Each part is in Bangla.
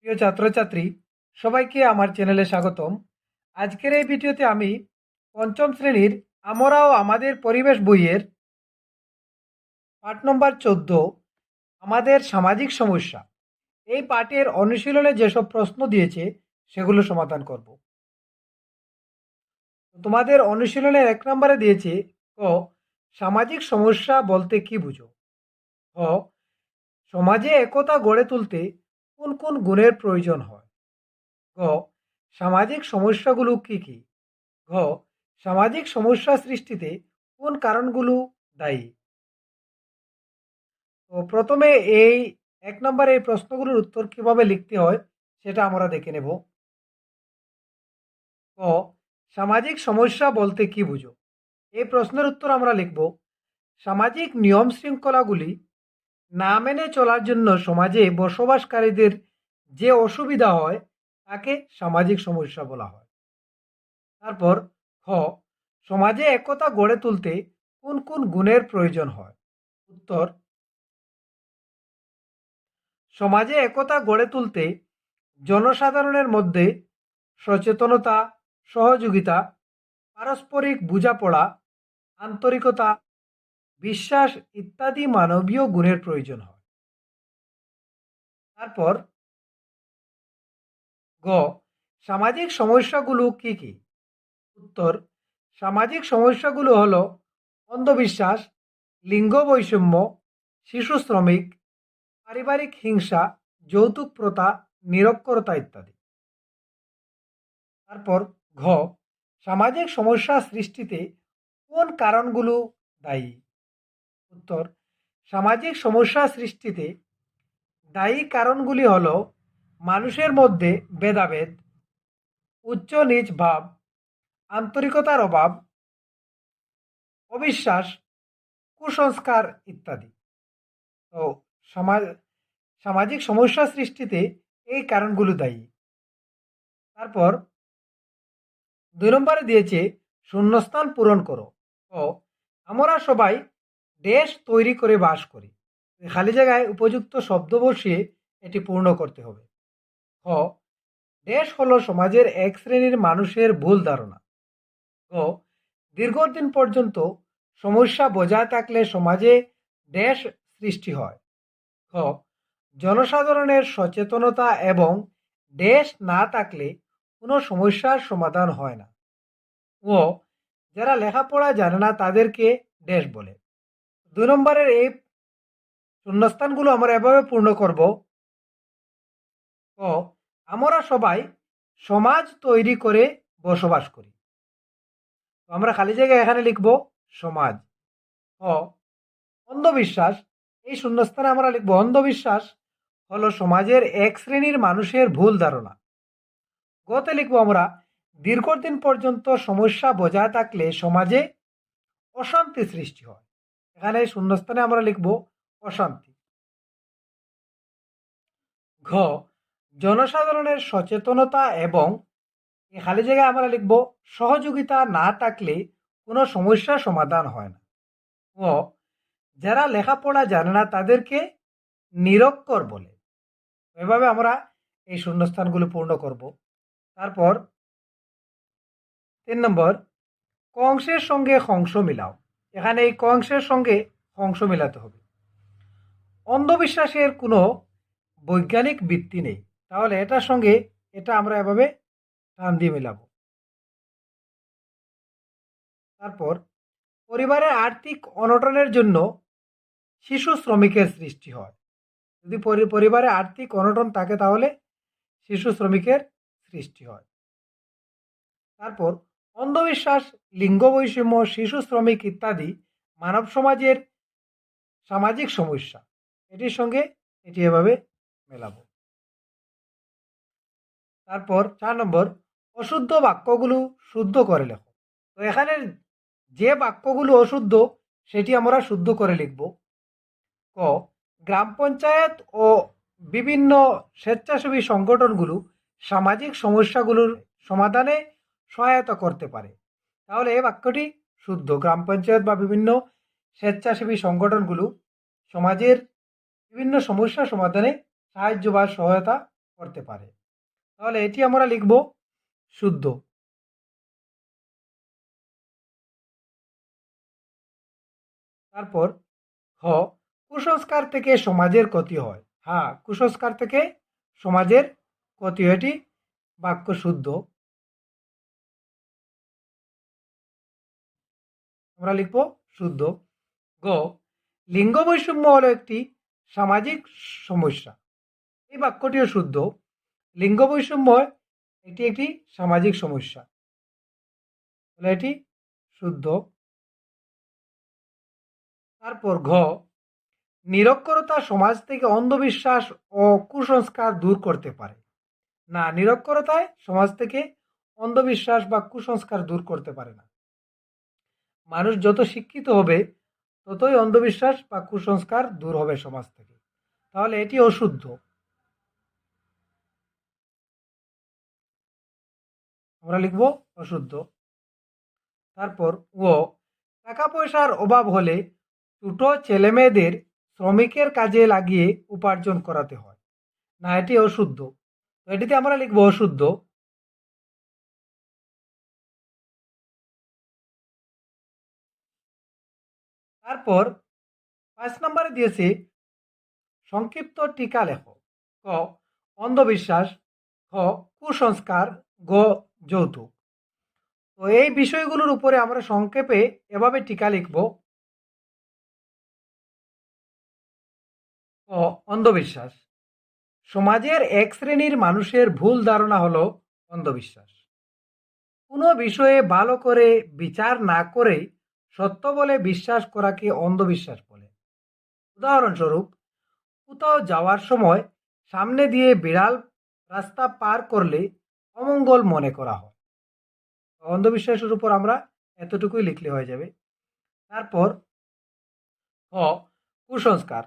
প্রিয় ছাত্রছাত্রী, সবাইকে আমার চ্যানেলে স্বাগতম। আজকের এই ভিডিওতে আমি পঞ্চম শ্রেণির আমরাও আমাদের পরিবেশ বইয়ের পাঠ নম্বর চোদ্দ, আমাদের সামাজিক সমস্যা। এই পাঠের অনুশীলনে যেসব প্রশ্ন দিয়েছে, সেগুলো সমাধান করব। তোমাদের অনুশীলনের এক নম্বরে দিয়েছে, ক, সামাজিক সমস্যা বলতে কি বুঝো? খ, সমাজে একতা গড়ে তুলতে কোন কোন গুণের প্রয়োজন হয়? গ, সামাজিক সমস্যাগুলো কি কি? ঘ, সামাজিক সমস্যা সৃষ্টিতে কোন কারণগুলো দায়ী? তো প্রথমে এই এক নম্বরে এই প্রশ্নগুলোর উত্তর কীভাবে লিখতে হয় সেটা আমরা দেখে নেব। ক, সামাজিক সমস্যা বলতে কি বুঝো? এই প্রশ্নের উত্তর আমরা লিখব, সামাজিক নিয়ম শৃঙ্খলাগুলি না মেনে চলার জন্য সমাজে বসবাসকারীদের যে অসুবিধা হয়, তাকে সামাজিক সমস্যা বলা হয়। তারপর খ, সমাজে একতা গড়ে তুলতে কোন কোন গুণের প্রয়োজন হয়? উত্তর, সমাজে একতা গড়ে তুলতে জনসাধারণের মধ্যে সচেতনতা, সহযোগিতা, পারস্পরিক বোঝাপড়া, আন্তরিকতা বিশ্বাস ইত্যাদি মানবীয় গুণের প্রয়োজন হয়। তারপর গ, সামাজিক সমস্যাগুলো কি কি? উত্তর, সামাজিক সমস্যাগুলো হলো অন্ধবিশ্বাস, লিঙ্গ বৈষম্য, শিশু শ্রমিক, পারিবারিক হিংসা, যৌতুক প্রথা, নিরক্ষরতা ইত্যাদি। তারপর ঘ, সামাজিক সমস্যা সৃষ্টিতে কোন কারণগুলো দায়ী? উত্তর, সামাজিক সমস্যা সৃষ্টিতে দায়ী কারণগুলি হল মানুষের মধ্যে ভেদাভেদ, উচ্চ নিচ ভাব, আন্তরিকতার অভাব, অবিশ্বাস, কুসংস্কার ইত্যাদি। তো সমাজ, সামাজিক সমস্যা সৃষ্টিতে এই কারণগুলো দায়ী। তারপর দুই নম্বরে দিয়েছে, শূন্যস্থান পূরণ করো। ও আমরা সবাই দেশ তৈরি করে বাস করি। খালি জায়গায় উপযুক্ত শব্দ বসিয়ে এটি পূর্ণ করতে হবে। খ, দেশ হলো সমাজের এক শ্রেণির মানুষের ভুল ধারণা। গ, দীর্ঘদিন পর্যন্ত সমস্যা বজায় থাকলে সমাজে দেশ সৃষ্টি হয়। খ, জনসাধারণের সচেতনতা এবং দেশ না থাকলে কোনো সমস্যার সমাধান হয় না। ও, যারা লেখাপড়া জানে না তাদেরকে দেশ বলে। দুই নম্বরের এই শূন্যস্থানগুলো আমরা এভাবে পূর্ণ করব। ও আমরা সবাই সমাজ তৈরি করে বসবাস করি। আমরা খালি জায়গায় এখানে লিখব সমাজ। ও অন্ধবিশ্বাস, এই শূন্যস্থানে আমরা লিখব অন্ধবিশ্বাস হলো সমাজের এক শ্রেণির মানুষের ভুল ধারণা। গতে লিখব আমরা, দীর্ঘদিন পর্যন্ত সমস্যা বজায় থাকলে সমাজে অশান্তি সৃষ্টি হয়। এখানে এই শূন্যস্থানে আমরা লিখব অশান্তি। ঘ, জনসাধারণের সচেতনতা এবং এই খালি জায়গায় আমরা লিখব, সহযোগিতা না থাকলে কোনো সমস্যার সমাধান হয় না। ও, যারা লেখাপড়া জানে না তাদেরকে নিরক্ষর বলে। এভাবে আমরা এই শূন্যস্থানগুলো পূর্ণ করব। তারপর তিন নম্বর, কংসের সঙ্গে হংস মিলাও। এখানে এই কংসের সঙ্গে হংস মিলাতে হবে। অন্ধবিশ্বাসের কোনো বৈজ্ঞানিক ভিত্তি নেই। তাহলে এটার সঙ্গে এটা আমরা এভাবে টান দিয়ে মেলাবো। তারপর পরিবারের আর্থিক অনটনের জন্য শিশু শ্রমিকের সৃষ্টি হয়। যদি পরিবারে আর্থিক অনটন থাকে তাহলে শিশু শ্রমিকের সৃষ্টি হয়। তারপর অন্ধবিশ্বাস, লিঙ্গ বৈষম্য, শিশু শ্রমিক ইত্যাদি মানব সমাজের সামাজিক সমস্যা। এটির সঙ্গে এটি এভাবে মেলাবো। তারপর চার নম্বর, অশুদ্ধ বাক্যগুলো শুদ্ধ করে লেখো। তো এখানে যে বাক্যগুলো অশুদ্ধ, সেটি আমরা শুদ্ধ করে লিখব। ক, গ্রাম পঞ্চায়েত ও বিভিন্ন স্বেচ্ছাসেবী সংগঠনগুলো সামাজিক সমস্যাগুলোর সমাধানে সহায়তা করতে পারে। তাহলে এই বাক্যটি শুদ্ধ গ্রাম পঞ্চায়েত বা বিভিন্ন স্বেচ্ছাসেবী সংগঠনগুলো সমাজের বিভিন্ন সমস্যা সমাধানে সাহায্য বা সহায়তা করতে পারে। তাহলে এটি আমরা লিখব শুদ্ধ। তারপর হ কুসংস্কার থেকে সমাজের ক্ষতি হয়। হ্যাঁ কুসংস্কার থেকে সমাজের ক্ষতি এটি বাক্য শুদ্ধ। আমরা লিখব শুদ্ধ। গ লিঙ্গ বৈষম্য হলো একটি সামাজিক সমস্যা। এই বাক্যটিও শুদ্ধ। লিঙ্গ বৈষম্য এটি একটি সামাজিক সমস্যা। এটি শুদ্ধ। তারপর ঘ, নিরক্ষরতা সমাজ থেকে অন্ধবিশ্বাস ও কুসংস্কার দূর করতে পারে। না, নিরক্ষরতায় সমাজ থেকে অন্ধবিশ্বাস বা কুসংস্কার দূর করতে পারে না। মানুষ যত শিক্ষিত হবে, ততই অন্ধবিশ্বাস বা কুসংস্কার দূর হবে সমাজ থেকে। তাহলে এটি অশুদ্ধ। আমরা লিখব অশুদ্ধ। তারপর ও টাকা পয়সার অভাব হলে ছোট ছেলেমেয়েদের শ্রমিকের কাজে লাগিয়ে উপার্জন করাতে হয়। না, এটি অশুদ্ধ। এটিতে আমরা লিখব অশুদ্ধ। তারপর পাঁচ নম্বরে দিয়েছে, সংক্ষিপ্ত টিকা লেখো। ক, অন্ধবিশ্বাস। খ, কুসংস্কার। গ, যৌতুক। তো এই বিষয়গুলোর উপরে আমরা সংক্ষেপে এভাবে টিকা লিখব। অন্ধবিশ্বাস। সমাজের এক শ্রেণির মানুষের ভুল ধারণা হলো অন্ধবিশ্বাস। কোনো বিষয়ে ভালো করে বিচার না করে সত্য বলে বিশ্বাস করাকে অন্ধবিশ্বাস বলে। উদাহরণস্বরূপ, কোথাও যাওয়ার সময় সামনে দিয়ে বিড়াল রাস্তা পার করলে অমঙ্গল মনে করা হয়। অন্ধবিশ্বাসের উপর আমরা এতটুকুই লিখলে হয়ে যাবে। তারপর হ কুসংস্কার।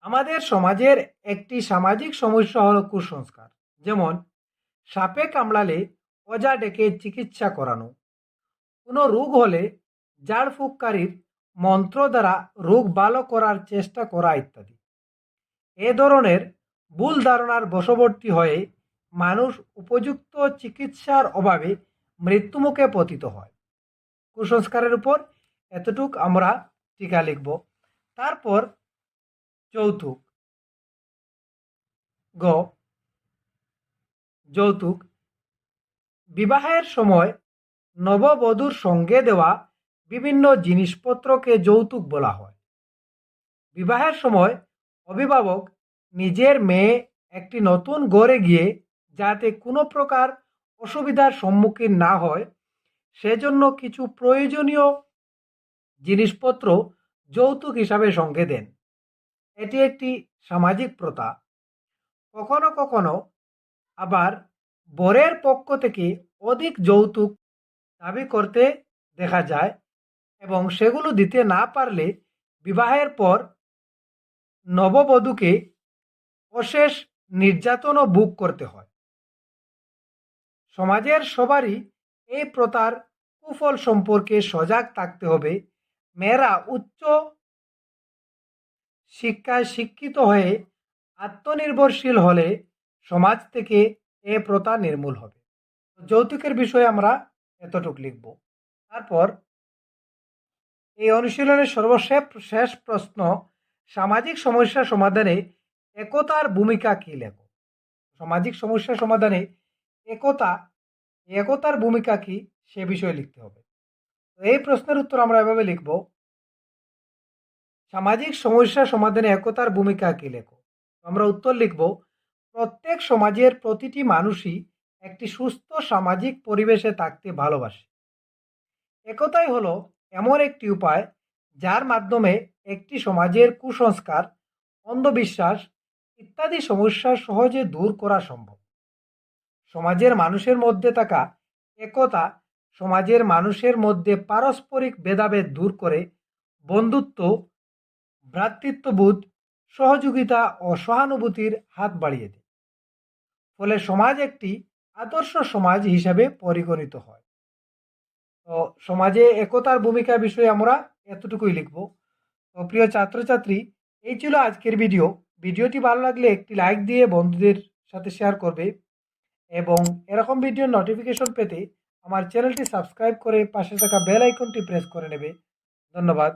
আমাদের সমাজের একটি সামাজিক সমস্যা হলো কুসংস্কার। যেমন, সাপে কামড়ালে অজা ডেকে চিকিৎসা করানো। কোনো রোগ হলে ঝাড়ফুঁককারীর মন্ত্র দ্বারা রোগ ভালো করার চেষ্টা করা ইত্যাদি। এ ধরনের ভুল ধারণার বশবর্তী হয়ে মানুষ উপযুক্ত চিকিৎসার অভাবে মৃত্যুমুখে পতিত হয়। কুসংস্কারের উপর এতটুক আমরা টিকা লিখব। তারপর যৌতুক। গ। যৌতুক। বিবাহের সময় নববধূর সঙ্গে দেওয়া বিভিন্ন জিনিসপত্রকে যৌতুক বলা হয়। বিবাহের সময় অভিভাবক নিজের মেয়ে একটি নতুন গড়ে গিয়ে যাতে কোনো প্রকার অসুবিধার সম্মুখীন না হয়, সেজন্য কিছু প্রয়োজনীয় জিনিসপত্র যৌতুক হিসাবে সঙ্গে দেন। এটি একটি সামাজিক প্রথা। কখনো কখনো আবার বরের পক্ষ থেকে অধিক যৌতুক দাবি করতে দেখা যায় এবং সেগুলো দিতে না পারলে বিবাহের পর নববধূকে অশেষ নির্যাতনও বুক করতে হয়। সমাজের সবারই এই প্রথার কুফল সম্পর্কে সজাগ থাকতে হবে। মেয়েরা উচ্চ শিক্ষায় শিক্ষিত হয়ে আত্মনির্ভরশীল হলে সমাজ থেকে এ প্রথা নির্মূল হবে। যৌতুকের বিষয়ে আমরা এতটুক লিখব। তারপর এই অনুশীলনের সর্বশেষ শেষ প্রশ্ন, সামাজিক সমস্যা সমাধানে একতার ভূমিকা কী লেখো? সামাজিক সমস্যা সমাধানে একতা, একতার ভূমিকা কী সে বিষয়ে লিখতে হবে। এই প্রশ্নের উত্তর আমরা এভাবে লিখব। সামাজিক সমস্যা সমাধানে একতার ভূমিকা কী লেখো? আমরা উত্তর লিখব, প্রত্যেক সমাজের প্রতিটি মানুষই একটি সুস্থ সামাজিক পরিবেশে থাকতে ভালোবাসে। একতাই হলো এমন একটি উপায় যার মাধ্যমে একটি সমাজের কুসংস্কার, অন্ধবিশ্বাস ইত্যাদি সমস্যা সহজে দূর করা সম্ভব। সমাজের মানুষের মধ্যে থাকা একতা সমাজের মানুষের মধ্যে পারস্পরিক ভেদাভেদ দূর করে বন্ধুত্ব, ভ্রাতৃত্ববোধ, সহযোগিতা ও সহানুভূতির হাত বাড়িয়ে দেয়। ফলে সমাজ একটি আদর্শ সমাজ হিসাবে পরিগণিত হয়। তো সমাজে একতার ভূমিকা বিষয়ে আমরা এতটুকুই লিখব। তো প্রিয় ছাত্রছাত্রী, এই ছিল আজকের ভিডিও। ভিডিওটি ভালো লাগলে একটি লাইক দিয়ে বন্ধুদের সাথে শেয়ার করবে এবং এরকম ভিডিওর নোটিফিকেশন পেতে আমার চ্যানেলটি সাবস্ক্রাইব করে পাশে থাকা বেল আইকনটি প্রেস করে নেবে। ধন্যবাদ।